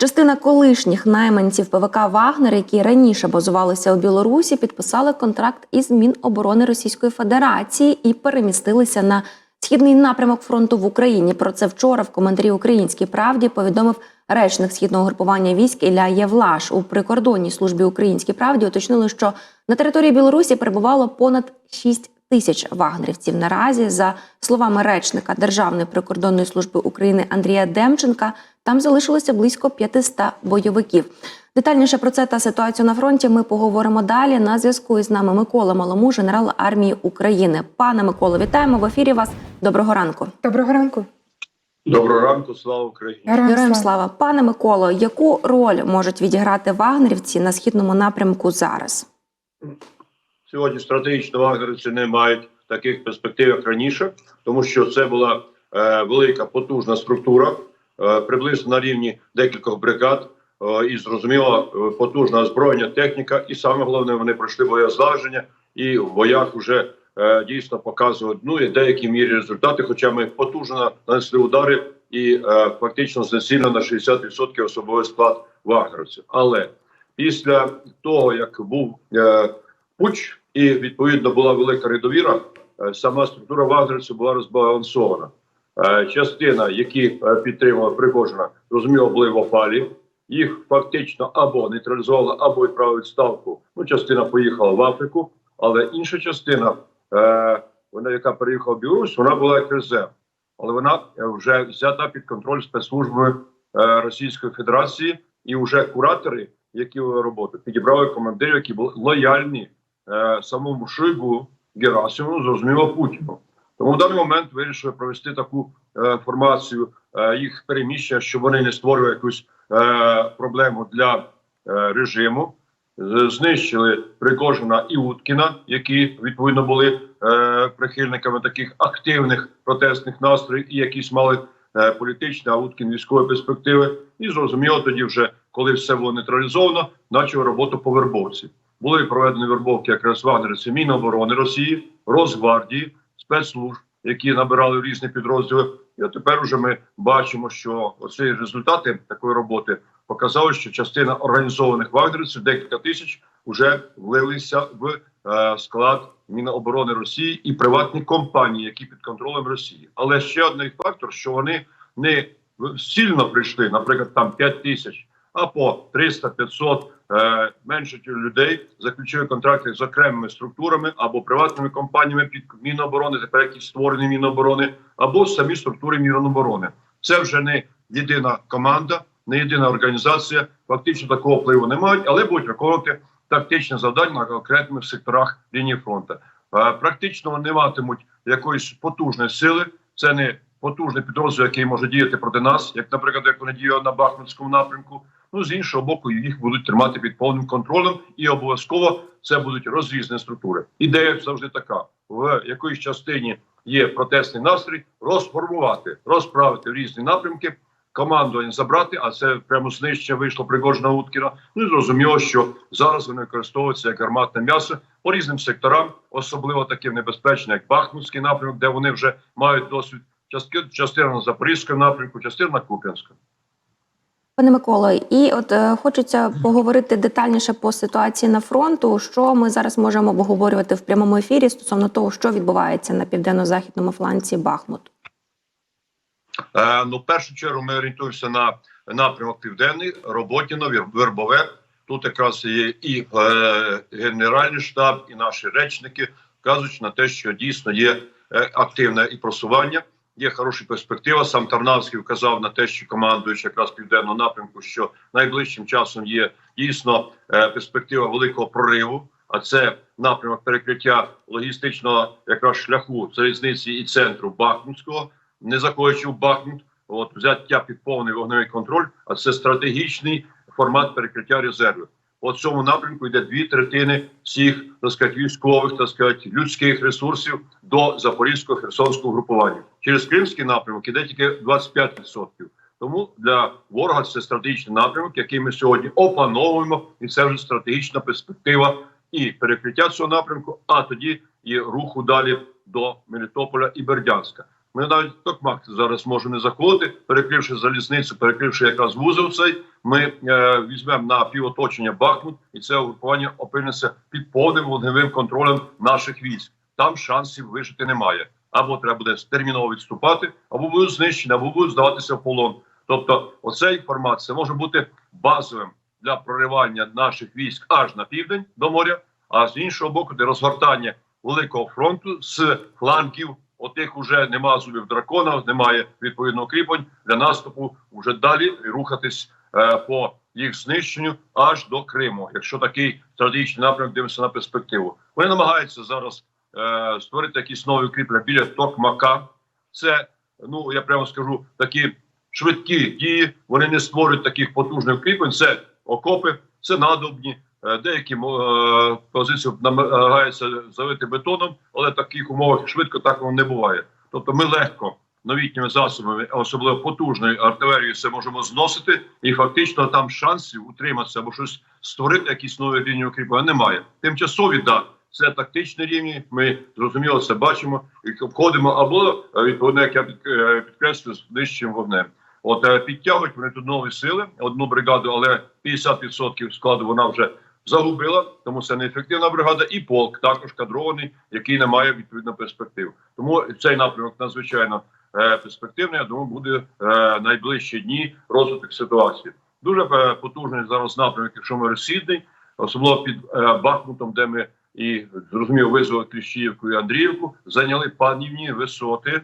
Частина колишніх найманців ПВК Вагнер, які раніше базувалися у Білорусі, підписали контракт із Міноборони Російської Федерації і перемістилися на східний напрямок фронту в Україні. Про це вчора в коментарі Українській правді повідомив речник східного групування військ Ілля Євлаш. У прикордонній службі Українській правді уточнили, що на території Білорусі перебувало понад 6 тисяч вагнерівців. Наразі, за словами речника Державної прикордонної служби України Андрія Демченка, там залишилося близько 500 бойовиків. Детальніше про це та ситуацію на фронті ми поговоримо далі. На зв'язку із нами Микола Малому, генерал армії України. Пане Миколо, вітаємо в ефірі вас. Доброго ранку. Доброго ранку. Доброго ранку, слава Україні. Героям Героям слава. слава. Пане Миколо, яку роль можуть відіграти вагнерівці на східному напрямку зараз? Сьогодні стратегічно вагнерівці не мають таких перспектив, як раніше, тому що це була е, велика потужна структура, приблизно на рівні декількох бригад, е, і зрозуміло, е, потужна озброєння, техніка, і саме головне, вони пройшли боєзлагодження і в боях вже е, дійсно показують ну і в деякій мірі результати. Хоча ми потужно нанесли удари і е, фактично знесильно на 60% особовий склад вагнерівців. Але після того як був е, путч, і відповідно була велика недовіра. е, Сама структура вагнерівців була розбалансована. Е, Частина, які е, підтримували Пригожина, зрозуміло, були в опалі. Їх фактично або нейтралізували, або відправили відставку. Ну, частина поїхала в Африку, але інша частина, е, вона яка переїхала в Білорусь, вона була як але вона вже взята під контроль спецслужбами е, Російської Федерації, і вже куратори, які вели роботу, підібрали командирів, які були лояльні е, самому Шойгу, Герасимову, зрозуміло Путіну. Тому в даний момент вирішили провести таку е, формацію е, їх переміщення, щоб вони не створювали якусь е, проблему для е, режиму. Знищили Пригожина і Уткіна, які відповідно були е, прихильниками таких активних протестних настроїв, і якісь мали е, політичні, а Уткін військові перспективи. І зрозуміло, тоді вже коли все було нейтралізовано, почали роботу по вербовці. Були проведені вербовки якраз вагнерівці Міноборони Росії, Росгвардії, спецслужб, які набирали різні підрозділи. І от тепер вже ми бачимо, що оці результати такої роботи показали, що частина організованих вагнерівців, декілька тисяч, вже влилися в е, склад Міноборони Росії і приватні компанії, які під контролем Росії. Але ще один фактор, що вони не сильно прийшли, наприклад, там 5 тисяч, а по 300-500 е, менше людей заключили контракти з окремими структурами або приватними компаніями під Міноборони, тепер які створені Міноборони, або самі структури Міноборони. Це вже не єдина команда, не єдина організація. Фактично такого впливу не мають, але будуть виконувати тактичні завдання на конкретних секторах лінії фронту. Е, практично вони матимуть якоїсь потужної сили. Це не потужний підрозділ, який може діяти проти нас, як, наприклад, як вони діяли на Бахмутському напрямку. Ну з іншого боку, їх будуть тримати під повним контролем, і обов'язково це будуть розрізні структури. Ідея завжди така: в якоїсь частині є протестний настрій, розформувати, розправити в різні напрямки. Командування забрати, а це прямо знищення вийшло Пригожина Уткіна. Ну і зрозуміло, що зараз вони використовуються як гарматне м'ясо по різним секторам, особливо таким небезпечним, як Бахмутський напрямок, де вони вже мають досвід. Частина на Запорізькому напрямку, частина на Куп'янському. Пане Миколо, і от е, хочеться поговорити детальніше по ситуації на фронту. Що ми зараз можемо обговорювати в прямому ефірі стосовно того, що відбувається на південно-західному фланці Бахмут. Е, ну, в першу чергу ми орієнтуємося на напрямок південний, Роботіно, Вербове. Тут якраз є і е, генеральний штаб, і наші речники вказують на те, що дійсно є е, активне і просування, є хороша перспектива. Сам Тарнавський вказав на те, що командуючи якраз південного напрямку, що найближчим часом є дійсно е, перспектива великого прориву. А це напрямок перекриття логістичного якраз шляху залізниці і центру Бахмутського не заходячи в Бахмут, от взяття під повний вогневий контроль, а це стратегічний формат перекриття резервів. По цьому напрямку йде дві третини всіх так сказати, військових так сказати, людських ресурсів до запорізького херсонського групування. Через кримський напрямок іде тільки 25%. Тому для ворога це стратегічний напрямок, який ми сьогодні опановуємо, і це вже стратегічна перспектива і перекриття цього напрямку, а тоді і руху далі до Мелітополя і Бердянська. Ми навіть Токмак зараз можемо не заходити, перекривши залізницю, перекривши якраз вузол цей. Ми е, візьмемо на півоточення Бахмут, і це угрупування опиниться під повним вогневим контролем наших військ. Там шансів вижити немає. Або треба буде терміново відступати, або будуть знищені, або будуть здаватися в полон. Тобто, оцей формат може бути базовим для проривання наших військ аж на південь до моря, а з іншого боку, для розгортання великого фронту з флангів. Отих уже нема зубів дракона, немає відповідно укріплень для наступу вже далі рухатись е, по їх знищенню аж до Криму, якщо такий стратегічний напрямок дивимося на перспективу. Вони намагаються зараз е, створити якісь нові укріплення біля Токмака. Це ну я прямо скажу такі швидкі дії. Вони не створюють таких потужних укріплень. Це окопи, це надобні. Е, Деякі е, позиції намагаються завити бетоном, але в таких умовах швидко так не буває. Тобто, ми легко новітніми засобами, особливо потужною артилерією, це можемо зносити, і фактично там шансів утриматися або щось створити, якісь нові рівні укріплення немає. Тимчасові да це тактичні рівні. Ми зрозуміло це бачимо і обходимо, або е, відповідно, як я під- е, з нижчим вогнем. От підтягують вони тут нові сили, одну бригаду, але 50% складу вона вже загубила, тому це неефективна бригада, і полк також кадрований, який не має відповідно перспектив. Тому цей напрямок надзвичайно е, перспективний. Я думаю, буде е, найближчі дні розвиток ситуації. Дуже е, потужний зараз напрямок, якщо ми розсідний, особливо під Бахмутом, де ми і зрозуміло визвали Кліщіївку і Андріївку, зайняли панівні висоти.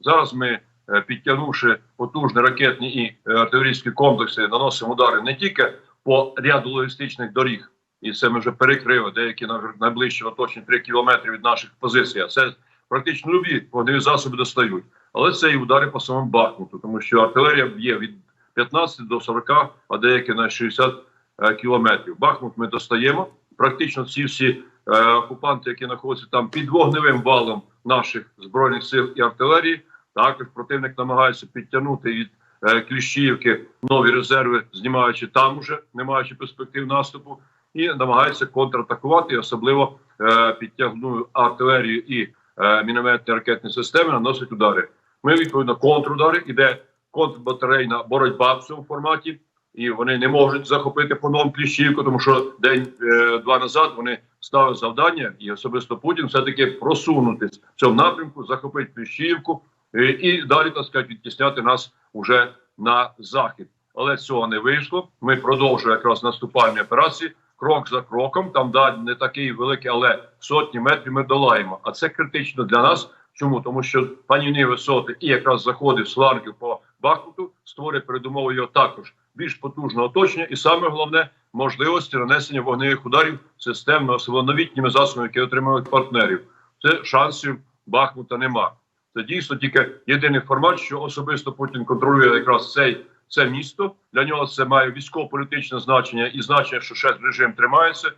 Зараз ми, підтягнувши потужні ракетні і артилерійські комплекси, наносимо удари не тільки по ряду логістичних доріг, і це ми вже перекрили деякі на найближчі оточені 3 кілометри від наших позицій. А це практично любі вогневі засоби достають. Але це і удари по самому Бахмуту, тому що артилерія б'є від 15 до 40, а деякі на 60 е, кілометрів. Бахмут ми достаємо. Практично ці всі е, окупанти, які знаходяться там під вогневим валом наших збройних сил і артилерії, також противник намагається підтягнути від е, Кліщіївки нові резерви, знімаючи там уже, не маючи перспектив наступу, і намагається контратакувати, і особливо е, підтягнув артилерію і е, мінометні ракетні системи, наносить удари. Ми відповідно контрудари, іде контрбатарейна боротьба в цьому форматі, і вони не можуть захопити по новому Кліщівку, тому що день-два назад вони ставили завдання, і особисто Путін все таки просунутись в цьому напрямку, захопити Кліщівку е, і далі так сказати, відтісняти нас уже на захід. Але цього не вийшло. Ми продовжуємо якраз наступальні операції. Крок за кроком, там да не такий великий, але сотні метрів ми долаємо. А це критично для нас. Чому? Тому що панівні висоти і якраз заходи з флангів по Бахмуту створює передумови його також більш потужного оточення, і саме головне можливості нанесення вогневих ударів системно, особливо новітніми засобами, які отримують партнерів. Це шансів Бахмута нема. Це дійсно тільки єдиний формат, що особисто Путін контролює якраз цей це місто. Для нього це має військово-політичне значення і значення, що ще режим тримається. Е,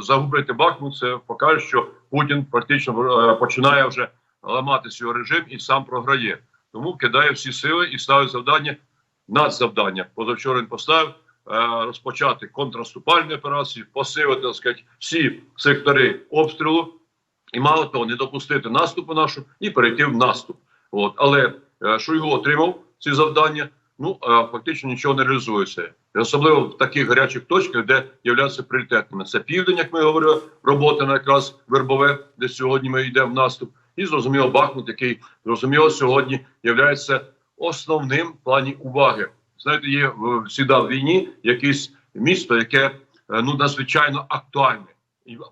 Загубити Бахмут це покаже, що Путін практично е, починає вже ламати свій режим і сам програє. Тому кидає всі сили і ставить завдання надзавдання. Позавчора він поставив е, розпочати контрнаступальні операції, посилити так сказати, всі сектори обстрілу, і мало того, не допустити наступу нашу і перейти в наступ. От але е, Шойгу отримав ці завдання. Ну фактично нічого не реалізується, і особливо в таких гарячих точках, де являються пріоритетними. Це південь, як ми говорили, робота на якраз вербове, де сьогодні ми йдемо в наступ, і зрозуміло Бахмут, який зрозуміло сьогодні являється основним в плані уваги. Знаєте, є всіда в війні якесь місто, яке е, ну надзвичайно актуальне.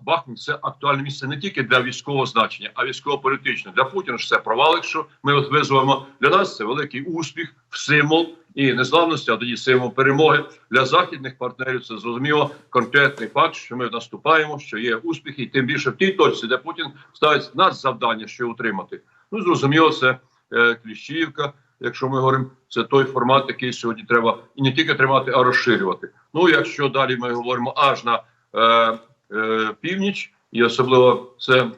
Бахмут це актуальне місце не тільки для військового значення, а військово-політичне. Для Путіна ж це провал, якщо ми от визвемо. Для нас це великий успіх, символ і незламності, а тоді символ перемоги. Для західних партнерів це зрозуміло конкретний факт, що ми наступаємо, що є успіхи, і тим більше в тій точці, де Путін ставить нас завдання, що утримати. Ну зрозуміло, це е, Кліщівка. Якщо ми говоримо, це той формат, який сьогодні треба і не тільки тримати, а розширювати. Ну якщо далі ми говоримо аж на е, е, північ, і особливо це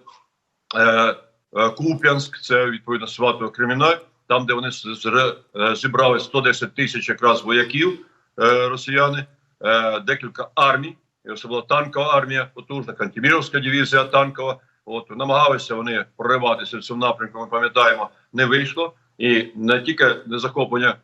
е, е, Куп'янськ, це відповідно Сватово Криміналь, там, де вони е, зібрали 110 тисяч якраз вояків е, росіяни, е, декілька армій, і особливо танкова армія, потужна, Кантеміровська дивізія танкова. От намагалися вони прориватися в цьому напрямку. Ми пам'ятаємо не вийшло, і не тільки не захоплення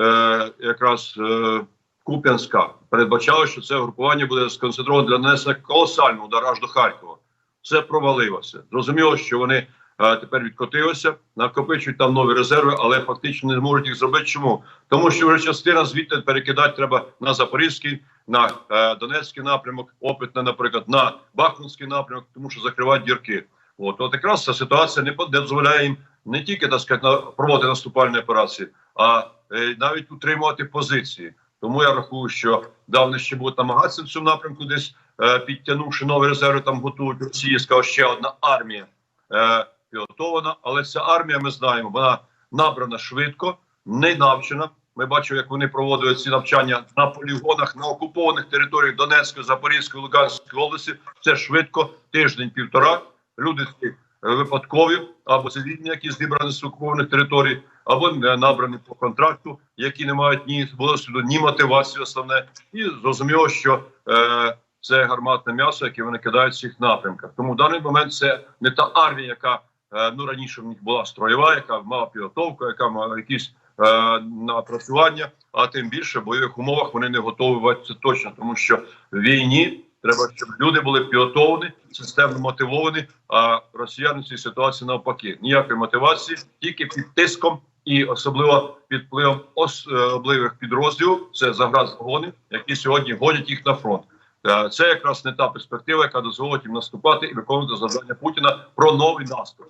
е, якраз е, Куп'янська передбачало, що це групування буде сконцентровано для нанесення колосального удару аж до Харкова. Все провалилося. Зрозуміло, що вони е, тепер відкотилися, накопичують там нові резерви, але фактично не зможуть їх зробити. Чому? Тому що вже частина звідти перекидати треба на Запорізький, на е, Донецький напрямок, опитне, наприклад, на Бахмутський напрямок, тому що закривають дірки. От, от якраз ця ситуація не, дозволяє їм не тільки так сказати, проводити наступальні операції, а е, навіть утримувати позиції. Тому я рахую, що да, вони ще будуть намагатися в цьому напрямку, десь е, підтягнувши нові резерви, там готують російська ще одна армія е, підготовлена. Але ця армія, ми знаємо, вона набрана швидко, не навчена. Ми бачимо, як вони проводили ці навчання на полігонах на окупованих територіях Донецької, Запорізької, Луганської області. Це швидко, тиждень-півтора. Люди випадкові або цивільні, які зібрані з окупованих територій, або не набрані по контракту, які не мають ні досвіду, ні мотивації основне. І зрозуміло, що е, це гарматне м'ясо, яке вони кидають в цих напрямках. Тому в даний момент це не та армія, яка е, ну раніше в них була строєва, яка мала підготовку, яка мала якісь е, напрацювання, а тим більше в бойових умовах вони не готові це точно, тому що в війні треба, щоб люди були підготовлені, системно мотивовані. А росіяни в цій ситуації навпаки ніякої мотивації, тільки під тиском. І особливо під впливом особливих підрозділів це заград загони, які сьогодні гонять їх на фронт. Е, Це якраз не та перспектива, яка дозволить їм наступати і виконувати завдання Путіна про новий наступ.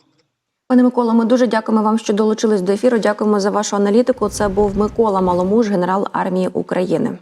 Пане Микола, ми дуже дякуємо вам, що долучились до ефіру. Дякуємо за вашу аналітику. Це був Микола Маломуж, генерал армії України.